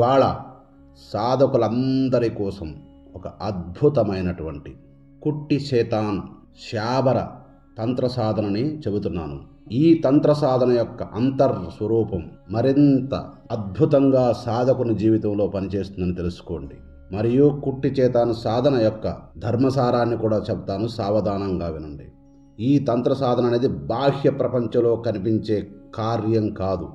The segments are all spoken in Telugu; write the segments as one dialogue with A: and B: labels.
A: ఇవాళ సాధకులందరి కోసం ఒక అద్భుతమైనటువంటి కుట్టి శేతాన్ శాబర తంత్ర సాధనని చెబుతున్నాను. ఈ తంత్ర సాధన యొక్క అంతర్ స్వరూపం మరింత అద్భుతంగా సాధకుని జీవితంలో పనిచేస్తుందని తెలుసుకోండి. మరియు కుట్టి చేతాను సాధన యొక్క ధర్మసారాన్ని కూడా చెప్తాను సావధానంగా వినండి. ఈ తంత్ర సాధన అనేది బాహ్య ప్రపంచంలో కనిపించే కార్యం కాదు.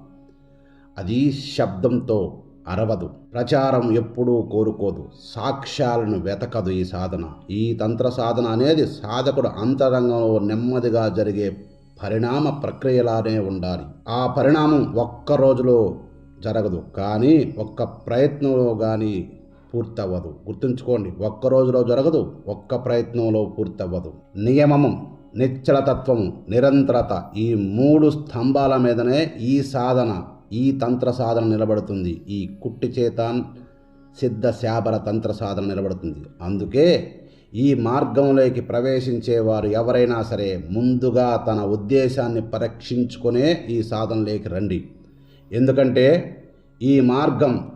A: అది శబ్దంతో అరవదు. ప్రచారం ఎప్పుడూ కోరుకోదు. సాక్ష్యాలను వెతకదు ఈ సాధన. ఈ తంత్ర సాధన అనేది సాధకుడు అంతరంగంలో నెమ్మదిగా జరిగే పరిణామ ప్రక్రియలానే ఉండాలి. ఆ పరిణామం ఒక్క రోజులో జరగదు. కానీ ఒక్క ప్రయత్నంలో కానీ పూర్తవ్వదు. గుర్తుంచుకోండి ఒక్క రోజులో జరగదు ఒక్క ప్రయత్నంలో పూర్తవ్వదు. నియమము నిశ్చలతత్వము నిరంతరత ఈ మూడు స్తంభాల మీదనే ఈ సాధన ఈ తంత్ర సాధన నిలబడుతుంది. ఈ కుట్టి చేతాన్ సిద్ధ శాబర తంత్ర సాధన నిలబడుతుంది. అందుకే ఈ మార్గంలోకి ప్రవేశించేవారు ఎవరైనా సరే ముందుగా తన ఉద్దేశాన్ని పరీక్షించుకునే ఈ సాధనలోకి రండి. ఎందుకంటే ఈ మార్గం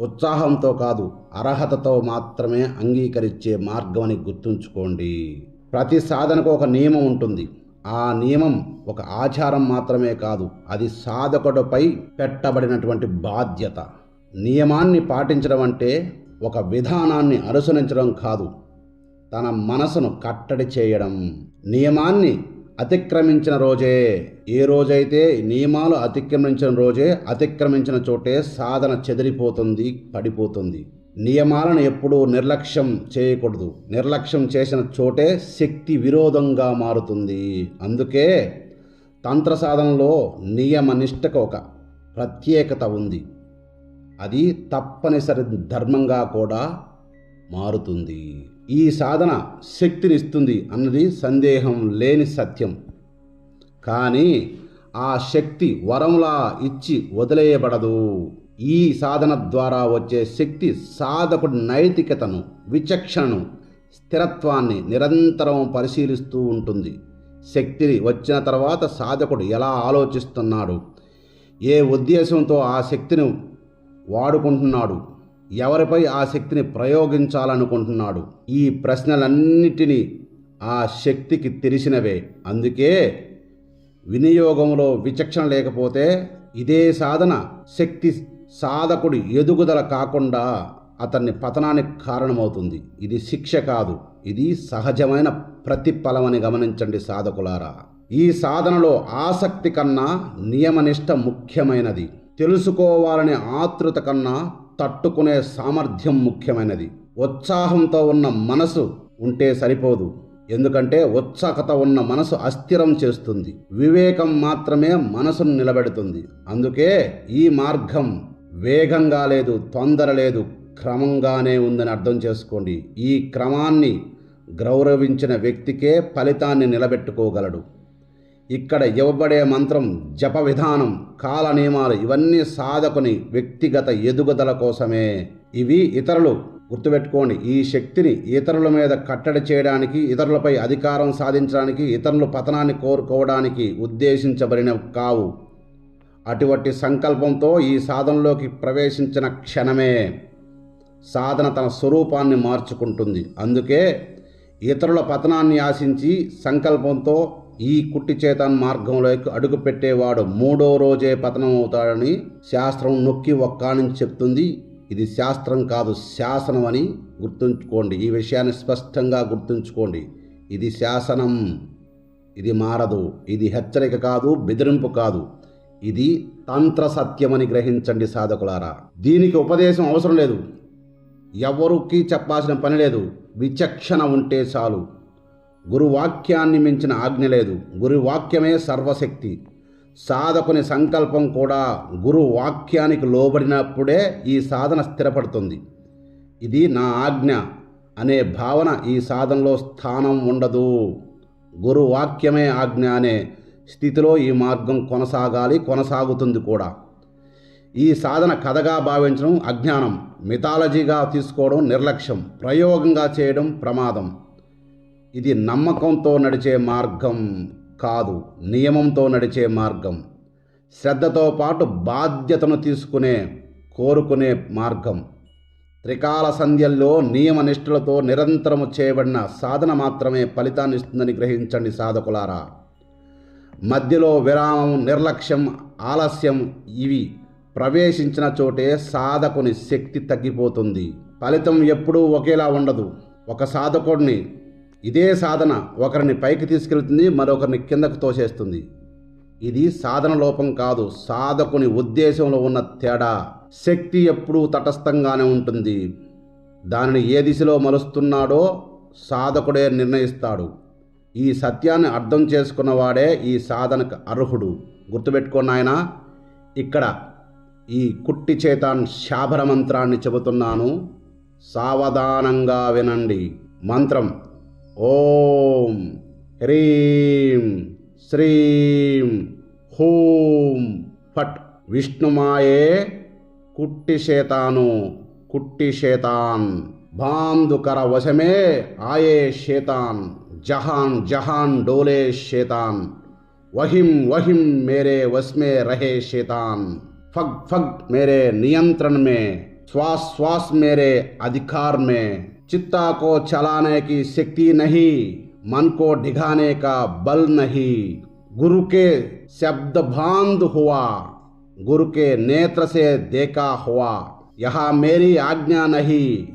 A: ఉత్సాహంతో కాదు అర్హతతో మాత్రమే అంగీకరించే మార్గం అని గుర్తుంచుకోండి. ప్రతి సాధనకు ఒక నియమం ఉంటుంది. ఆ నియమం ఒక ఆచారం మాత్రమే కాదు అది సాధకుడిపై పెట్టబడినటువంటి బాధ్యత. నియమాన్ని పాటించడం అంటే ఒక విధానాన్ని అనుసరించడం కాదు తన మనసును కట్టడి చేయడం. నియమాన్ని అతిక్రమించిన రోజే ఏ రోజైతే నియమాలు అతిక్రమించిన రోజే అతిక్రమించిన చోటే సాధన చెదిరిపోతుంది పడిపోతుంది. నియమాలను ఎప్పుడూ నిర్లక్ష్యం చేయకూడదు. నిర్లక్ష్యం చేసిన చోటే శక్తి విరోధంగా మారుతుంది. అందుకే తంత్ర సాధనలో నియమనిష్టకు ఒక ప్రత్యేకత ఉంది. అది తప్పనిసరి ధర్మంగా కూడా మారుతుంది. ఈ సాధన శక్తినిస్తుంది అన్నది సందేహం లేని సత్యం. కానీ ఆ శక్తి వరంలా ఇచ్చి వదిలేయబడదు. ఈ సాధన ద్వారా వచ్చే శక్తి సాధకుడి నైతికతను విచక్షణను స్థిరత్వాన్ని నిరంతరం పరిశీలిస్తూ ఉంటుంది. శక్తి వచ్చిన తర్వాత సాధకుడు ఎలా ఆలోచిస్తున్నాడు? ఏ ఉద్దేశంతో ఆ శక్తిని వాడుకుంటున్నాడు? ఎవరిపై ఆ శక్తిని ప్రయోగించాలనుకుంటున్నాడు? ఈ ప్రశ్నలన్నిటినీ ఆ శక్తికి తెలిసినవే. అందుకే వినియోగంలో విచక్షణ లేకపోతే ఇదే సాధన శక్తి సాధకుడి ఎదుగుదల కాకుండా అతన్ని పతనానికి కారణమవుతుంది. ఇది శిక్ష కాదు. ఇది సహజమైన ప్రతిఫలమని గమనించండి సాధకులారా. ఈ సాధనలో ఆసక్తి కన్నా నియమనిష్ట ముఖ్యమైనది. తెలుసుకోవాలనే ఆతృత కన్నా తట్టుకునే సామర్థ్యం ముఖ్యమైనది. ఉత్సాహంతో ఉన్న మనసు ఉంటే సరిపోదు. ఎందుకంటే ఉత్సాహత ఉన్న మనసు అస్థిరం చేస్తుంది. వివేకం మాత్రమే మనసును నిలబెడుతుంది. అందుకే ఈ మార్గం వేగంగా లేదు తొందర లేదు క్రమంగానే ఉందని అర్థం చేసుకోండి. ఈ క్రమాన్ని గౌరవించిన వ్యక్తికే ఫలితాన్ని నిలబెట్టుకోగలడు. ఇక్కడ ఇవ్వబడే మంత్రం జప విధానం కాల నియమాలు ఇవన్నీ సాధకుని వ్యక్తిగత ఎదుగుదల కోసమే. ఇవి ఇతరులు గుర్తుపెట్టుకోండి. ఈ శక్తిని ఇతరుల మీద కట్టడి చేయడానికి ఇతరులపై అధికారం సాధించడానికి ఇతరుల పతనాన్ని కోరుకోవడానికి ఉద్దేశించబడినవి కావు. అటువంటి సంకల్పంతో ఈ సాధనలోకి ప్రవేశించిన క్షణమే సాధన తన స్వరూపాన్ని మార్చుకుంటుంది. అందుకే ఇతరుల పతనాన్ని ఆశించి సంకల్పంతో ఈ కుట్టి చేతన్ మార్గంలోకి అడుగుపెట్టేవాడు మూడో రోజే పతనం అవుతాడని శాస్త్రం నొక్కి ఒక్కానించి చెప్తుంది. ఇది శాస్త్రం కాదు శాసనం అని గుర్తుంచుకోండి. ఈ విషయాన్ని స్పష్టంగా గుర్తుంచుకోండి. ఇది శాసనం ఇది మారదు. ఇది హెచ్చరిక కాదు బెదిరింపు కాదు. ఇది తంత్ర సత్యమని గ్రహించండి సాధకులారా. దీనికి ఉపదేశం అవసరం లేదు. ఎవరికి చెప్పాల్సిన పని లేదు. విచక్షణ ఉంటే చాలు. గురువాక్యాన్ని మించిన ఆజ్ఞ లేదు. గురువాక్యమే సర్వశక్తి. సాధకుని సంకల్పం కూడా గురు వాక్యానికి లోబడినప్పుడే ఈ సాధన స్థిరపడుతుంది. ఇది నా ఆజ్ఞ అనే భావన ఈ సాధనలో స్థానం ఉండదు. గురువాక్యమే ఆజ్ఞ అనే స్థితిలో ఈ మార్గం కొనసాగాలి కొనసాగుతుంది కూడా. ఈ సాధన కథగా భావించడం అజ్ఞానం మిథాలజీగా తీసుకోవడం నిర్లక్ష్యం ప్రయోగంగా చేయడం ప్రమాదం. ఇది నమ్మకంతో నడిచే మార్గం కాదు నియమంతో నడిచే మార్గం. శ్రద్ధతో పాటు బాధ్యతను తీసుకునే కోరుకునే మార్గం. త్రికాల సంధ్యల్లో నియమ నిష్ఠలతో నిరంతరము చేయబడిన సాధన మాత్రమే ఫలితాన్ని ఇస్తుందని గ్రహించండి సాధకులారా. మధ్యలో విరామం నిర్లక్ష్యం ఆలస్యం ఇవి ప్రవేశించిన చోటే సాధకుని శక్తి తగ్గిపోతుంది. ఫలితం ఎప్పుడూ ఒకేలా ఉండదు. ఒక సాధకుడిని ఇదే సాధన ఒకరిని పైకి తీసుకెళ్తుంది మరొకరిని కిందకు తోసేస్తుంది. ఇది సాధన లోపం కాదు సాధకుని ఉద్దేశంలో ఉన్న తేడా. శక్తి ఎప్పుడూ తటస్థంగానే ఉంటుంది. దానిని ఏ దిశలో మలుస్తున్నాడో సాధకుడే నిర్ణయిస్తాడు. ఈ సత్యాన్ని అర్థం చేసుకున్నవాడే ఈ సాధనకు అర్హుడు. గుర్తుపెట్టుకోండి ఆయన ఇక్కడ ఈ కుట్టి చేతాన్ శాభర మంత్రాన్ని చెబుతున్నాను. సావధానంగా వినండి. మంత్రం ఓం హ్రీం శ్రీం హూం ఫట్. విష్ణుమాయే కుట్టి శేతాను కుట్టి శేతాన్ బాంధుకర వశమే ఆయే శేతాన్ जहान जहान डोले शैतान। वहिम वहिम मेरे वश में रहे शैतान। फग फग मेरे नियंत्रण में, श्वास श्वास मेरे अधिकार में। चित्ता को चलाने की शक्ति नहीं, मन को ढिगाने का बल नहीं। गुरु के शब्द भांद हुआ, गुरु के नेत्र से देखा हुआ। यह मेरी आज्ञा नहीं,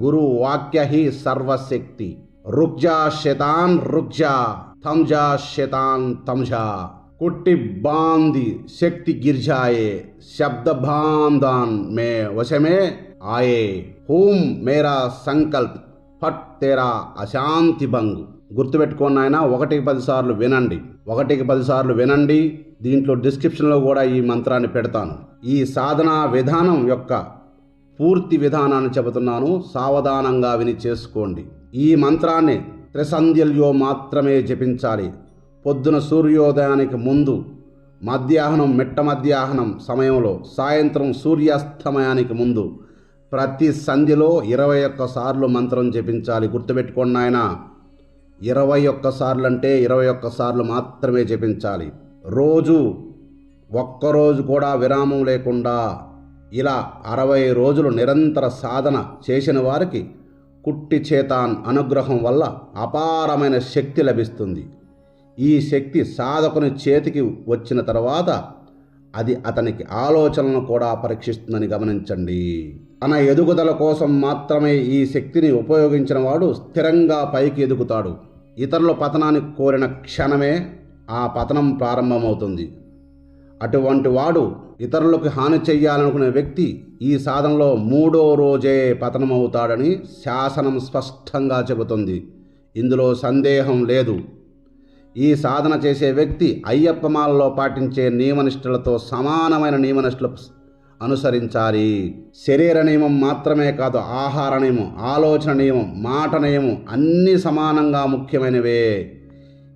A: गुरु वाक्य ही सर्वशक्ति। రుక్జా శతాన్ రుక్జా తంజా శతాన్ తంజా. కుట్టి బాంది శక్తి గిర్జాయే శబ్ద బాందాన్ మే వశమే ఆయే. హూం మేరా సంకల్ప్ ఫట్ తేరా అశాంతి భంగు. గుర్తుపెట్టుకోండి ఆయన ఒకటికి పదిసార్లు వినండి. ఒకటికి పదిసార్లు వినండి. దీంట్లో డిస్క్రిప్షన్లో కూడా ఈ మంత్రాన్ని పెడతాను. ఈ సాధనా విధానం యొక్క పూర్తి విధానాన్ని చెబుతున్నాను. సావధానంగా విని చేసుకోండి. ఈ మంత్రాన్ని త్రిసంధ్యల్లో మాత్రమే జపించాలి. పొద్దున సూర్యోదయానికి ముందు మధ్యాహ్నం మిట్ట మధ్యాహ్నం సమయంలో సాయంత్రం సూర్యాస్తమయానికి ముందు ప్రతి సంధ్యలో ఇరవై ఒక్క సార్లు మంత్రం జపించాలి. గుర్తుపెట్టుకోండి ఆయన ఇరవై ఒక్కసార్లు అంటే ఇరవై ఒక్క సార్లు మాత్రమే జపించాలి. రోజు ఒక్కరోజు కూడా విరామం లేకుండా ఇలా అరవై రోజులు నిరంతర సాధన చేసిన వారికి కుట్టి చేతాన్ అనుగ్రహం వల్ల అపారమైన శక్తి లభిస్తుంది. ఈ శక్తి సాధకుని చేతికి వచ్చిన తర్వాత అది అతనికి ఆలోచనలను కూడా పరీక్షిస్తుందని గమనించండి. తన ఎదుగుదల కోసం మాత్రమే ఈ శక్తిని ఉపయోగించిన వాడు స్థిరంగా పైకి ఎదుగుతాడు. ఇతరుల పతనానికి కోరిన క్షణమే ఆ పతనం ప్రారంభమవుతుంది. అటువంటి వాడు ఇతరులకు హాని చెయ్యాలనుకునే వ్యక్తి ఈ సాధనలో మూడో రోజే పతనమవుతాడని శాసనం స్పష్టంగా చెబుతుంది. ఇందులో సందేహం లేదు. ఈ సాధన చేసే వ్యక్తి అయ్యప్పమాలలో పాటించే నియమనిష్టలతో సమానమైన నియమనిష్టలు అనుసరించాలి. శరీర నియమం మాత్రమే కాదు ఆహార నియమం ఆలోచన నియమం మాట నియమం అన్నీ సమానంగా ముఖ్యమైనవే.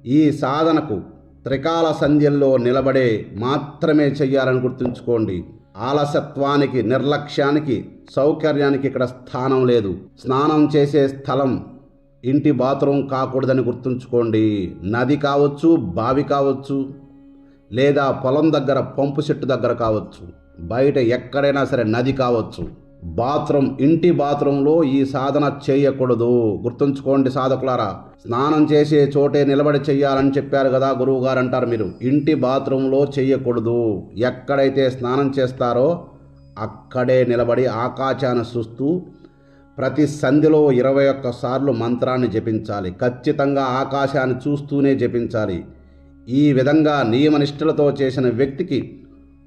A: ఈ సాధనకు త్రికాల సంధ్యల్లో నిలబడే మాత్రమే చెయ్యాలని గుర్తుంచుకోండి. ఆలసత్వానికి నిర్లక్ష్యానికి సౌకర్యానికి ఇక్కడ స్థానం లేదు. స్నానం చేసే స్థలం ఇంటి బాత్రూమ్ కాకూడదని గుర్తుంచుకోండి. నది కావచ్చు బావి కావచ్చు లేదా పొలం దగ్గర పంపు చెట్టు దగ్గర కావచ్చు. బయట ఎక్కడైనా సరే నది కావచ్చు. బాత్రూమ్ ఇంటి బాత్రూంలో ఈ సాధన చేయకూడదు. గుర్తుంచుకోండి సాధకులారా స్నానం చేసే చోటే నిలబడి చెయ్యాలని చెప్పారు కదా గురువు గారు అంటారు మీరు. ఇంటి బాత్రూంలో చెయ్యకూడదు. ఎక్కడైతే స్నానం చేస్తారో అక్కడే నిలబడి ఆకాశాన్ని చూస్తూ ప్రతి సంధిలో ఇరవై ఒక్క సార్లు మంత్రాన్ని జపించాలి. ఖచ్చితంగా ఆకాశాన్ని చూస్తూనే జపించాలి. ఈ విధంగా నియమనిష్టలతో చేసిన వ్యక్తికి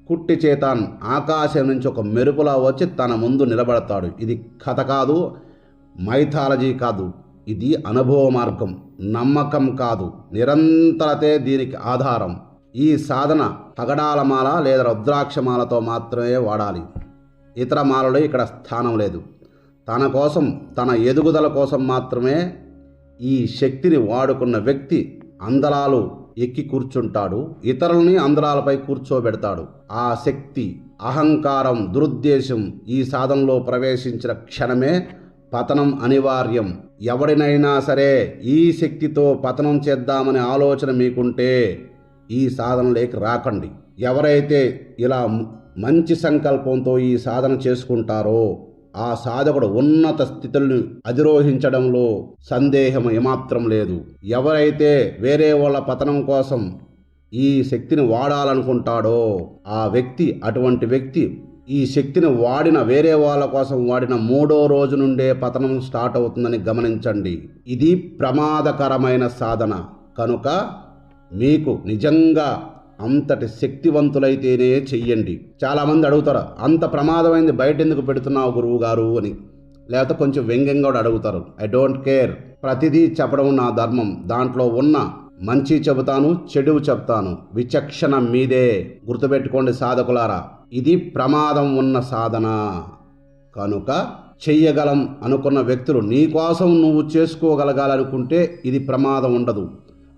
A: కుట్టి చేతాన్ ఆకాశం నుంచి ఒక మెరుపులా వచ్చి తన ముందు నిలబడతాడు. ఇది కథ కాదు మైథాలజీ కాదు. ఇది అనుభవ మార్గం నమ్మకం కాదు. నిరంతరతే దీనికి ఆధారం. ఈ సాధన తగడాల మాల లేదా రుద్రాక్షమాలతో మాత్రమే వాడాలి. ఇతర మాలలో ఇక్కడ స్థానం లేదు. తన కోసం తన ఎదుగుదల కోసం మాత్రమే ఈ శక్తిని వాడుకున్న వ్యక్తి అందలాలు ఎక్కి కూర్చుంటాడు. ఇతరుల్ని అందరాలపై కూర్చోబెడతాడు. ఆ శక్తి అహంకారం దురుద్దేశం ఈ సాధనలో ప్రవేశించిన క్షణమే పతనం అనివార్యం. ఎవడినైనా సరే ఈ శక్తితో పతనం చేద్దామనే ఆలోచన మీకుంటే ఈ సాధనలోకి రాకండి. ఎవరైతే ఇలా మంచి సంకల్పంతో ఈ సాధన చేసుకుంటారో ఆ సాధకుడు ఉన్నత స్థితుల్ని అధిరోహించడంలో సందేహం ఏమాత్రం లేదు. ఎవరైతే వేరే వాళ్ళ పతనం కోసం ఈ శక్తిని వాడాలనుకుంటాడో ఆ వ్యక్తి అటువంటి వ్యక్తి ఈ శక్తిని వాడిన వేరే వాళ్ళ కోసం వాడిన మూడో రోజు నుండే పతనం స్టార్ట్ అవుతుందని గమనించండి. ఇది ప్రమాదకరమైన సాధన. కనుక మీకు నిజంగా అంతటి శక్తివంతులైతేనే చెయ్యండి. చాలామంది అడుగుతారు అంత ప్రమాదమైంది బయట ఎందుకు పెడుతున్నావు గురువు గారు? అని. లేకపోతే కొంచెం వ్యంగ్యంగా కూడా అడుగుతారు ఐ డోంట్ కేర్. ప్రతిదీ చెప్పడం నా ధర్మం. దాంట్లో ఉన్న మంచి చెబుతాను చెడు చెప్తాను విచక్షణ మీదే. గుర్తుపెట్టుకోండి సాధకులారా ఇది ప్రమాదం ఉన్న సాధన. కనుక చెయ్యగలం అనుకున్న వ్యక్తులు నీకోసం నువ్వు చేసుకోగలగాలనుకుంటే ఇది ప్రమాదం ఉండదు.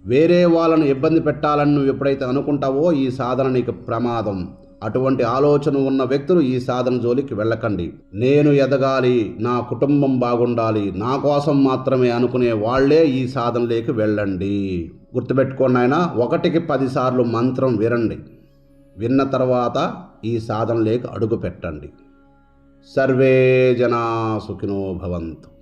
A: వేరే వాళ్ళను ఇబ్బంది పెట్టాలని నువ్వు ఎప్పుడైతే అనుకుంటావో ఈ సాధన నీకు ప్రమాదం. అటువంటి ఆలోచన ఉన్న వ్యక్తులు ఈ సాధన జోలికి వెళ్ళకండి. నేను ఎదగాలి నా కుటుంబం బాగుండాలి నా కోసం మాత్రమే అనుకునే వాళ్ళే ఈ సాధనలోకి వెళ్ళండి. గుర్తుపెట్టుకోండి ఆయన ఒకటికి పదిసార్లు మంత్రం వినండి. విన్న తర్వాత ఈ సాధనలోకి అడుగు పెట్టండి సర్వే జనా సుఖినో భవంతు.